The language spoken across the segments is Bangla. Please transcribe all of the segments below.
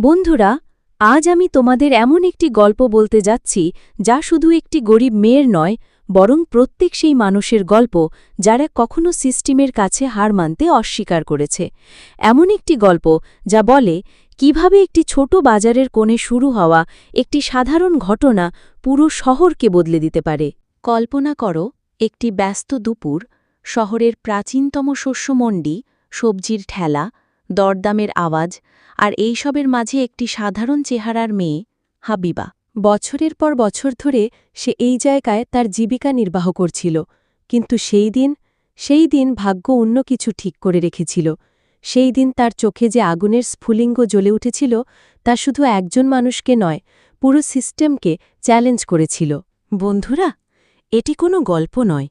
বন্ধুরা, আজ আমি তোমাদের এমন একটি গল্প বলতে যাচ্ছি যা শুধু একটি গরিব মেয়ের নয়, বরং প্রত্যেক সেই মানুষের গল্প যারা কখনো সিস্টেমের কাছে হার মানতে অস্বীকার করেছে। এমন একটি গল্প যা বলে, কীভাবে একটি ছোট বাজারের কোণে শুরু হওয়া একটি সাধারণ ঘটনা পুরো শহরকে বদলে দিতে পারে। কল্পনা করো, একটি ব্যস্ত দুপুর, শহরের প্রাচীনতম শস্যমণ্ডি সবজির ঠেলা দরদামের আওয়াজ আর এইসবের মাঝে একটি সাধারণ চেহারার মেয়ে, হাবিবা। বছরের পর বছর ধরে সে এই জায়গায় তার জীবিকা নির্বাহ করছিল, কিন্তু সেই দিন সেই দিন ভাগ্য অন্য কিছু ঠিক করে রেখেছিল। সেই দিন তার চোখে যে আগুনের স্ফুলিঙ্গ জ্বলে উঠেছিল, তা শুধু একজন মানুষকে নয়, পুরো সিস্টেমকে চ্যালেঞ্জ করেছিল। বন্ধুরা, এটি কোনো গল্প নয়।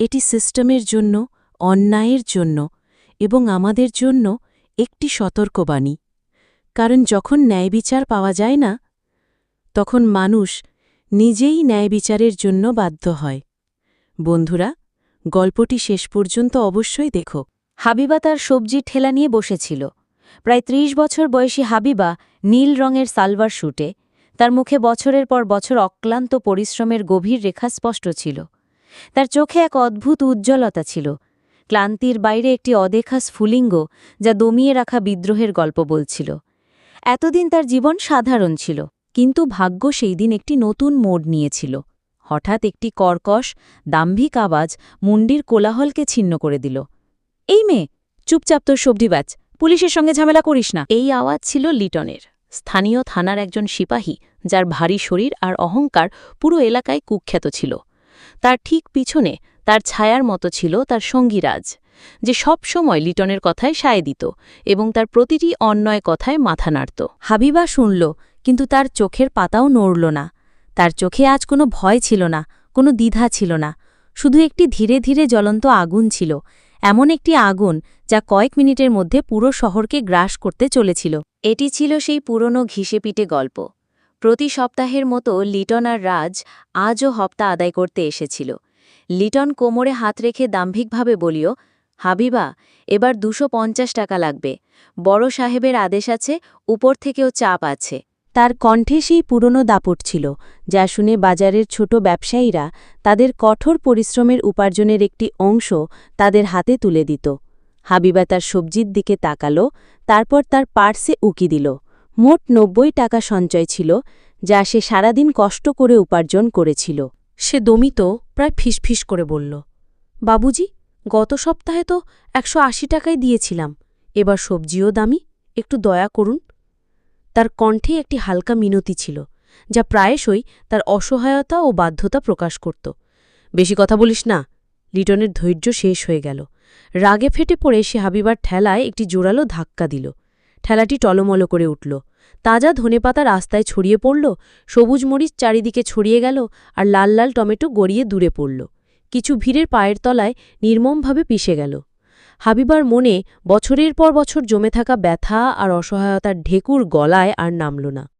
এটি সিস্টেমের জন্য, অন্যায়ের জন্য এবং আমাদের জন্য একটি সতর্কবাণী। কারণ যখন ন্যায় বিচার পাওয়া যায় না, তখন মানুষ নিজেই ন্যায় বিচারের জন্য বাধ্য হয়। বন্ধুরা, গল্পটি শেষ পর্যন্ত অবশ্যই দেখো। হাবিবা তার সবজির ঠেলা নিয়ে বসেছিল। প্রায় ত্রিশ বছর বয়সী হাবিবা নীল রঙের সালভার শুটে তার মুখে বছরের পর বছর অক্লান্ত পরিশ্রমের গভীর রেখা স্পষ্ট ছিল। তার চোখে এক অদ্ভুত উজ্জ্বলতা ছিল। ক্লান্তির বাইরে একটি অদেখা স্ফুলিঙ্গ যা দমিয়ে রাখা বিদ্রোহের গল্প বলছিল। এতদিন তার জীবন সাধারণ ছিল, কিন্তু ভাগ্য সেই দিন একটি নতুন মোড় নিয়েছিল। হঠাৎ একটি কর্কশ, দাম্ভিক আওয়াজ মুন্ডির কোলাহলকে ছিন্ন করে দিল। এই মেয়ে, চুপচাপ তোর সবজি ব্যাচ পুলিশের সঙ্গে ঝামেলা করিস না। এই আওয়াজ ছিল লিটনের। স্থানীয় থানার একজন সিপাহী, যার ভারী শরীর আর অহংকার পুরো এলাকায় কুখ্যাত ছিল। তার ঠিক পিছনে তার ছায়ার মতো ছিল তার সঙ্গীরাজ, যে সব সময় লিটনের কথায় সায় দিত এবং তার প্রতিটি অন্যয় কথায় মাথা নাড়ত। হাবিবা শুনল, কিন্তু তার চোখের পাতাও নড়ল না। তার চোখে আজ কোনো ভয় ছিল না, কোনো দ্বিধা ছিল না। শুধু একটি ধীরে ধীরে জ্বলন্ত আগুন ছিল, এমন একটি আগুন যা কয়েক মিনিটের মধ্যে পুরো শহরকে গ্রাস করতে চলেছিল। এটি ছিল সেই পুরনো ঘিসেপিটে গল্প। প্রতি সপ্তাহের মতো লিটন আর রাজ আজও হপ্তা আদায় করতে এসেছিল। লিটন কোমরে হাত রেখে দাম্ভিকভাবে বলিও হাবিবা, এবার দুশো টাকা লাগবে। বড় সাহেবের আদেশ আছে, উপর থেকেও চাপ আছে। তার কণ্ঠে সেই পুরনো দাপট ছিল, যা শুনে বাজারের ছোট ব্যবসায়ীরা তাদের কঠোর পরিশ্রমের উপার্জনের একটি অংশ তাদের হাতে তুলে দিত। হাবিবা তার সবজির দিকে তাকালো, তারপর তার পার্সে উকি দিল। মোট নব্বই টাকা সঞ্চয় ছিল, যা সে সারাদিন কষ্ট করে উপার্জন করেছিল। সে দমিত প্রায় ফিসফিস করে বলল, বাবুজি, গত সপ্তাহে তো একশো আশি টাকায় দিয়েছিলাম। এবার সবজিও দামি, একটু দয়া করুন। তার কণ্ঠে একটি হালকা মিনতি ছিল, যা প্রায়শই তার অসহায়তা ও বাধ্যতা প্রকাশ করত। বেশি কথা বলিস না, লিটনের ধৈর্য শেষ হয়ে গেল। রাগে ফেটে পড়ে সে হাবিবার ঠেলায় একটি জোরালো ধাক্কা দিল। ঠেলাটি টলমল করে উঠল। তাজা ধনেপাতা রাস্তায় ছড়িয়ে পড়ল, সবুজ মরিচ চারিদিকে ছড়িয়ে গেল আর লাল লাল টমেটো গড়িয়ে দূরে পড়ল। কিছু ভিড়ের পায়ের তলায় নির্মমভাবে পিষে গেল। হাবিবার মনে বছরের পর বছর জমে থাকা ব্যথা আর অসহায়তার ঢেকুর গলায় আর নামল না।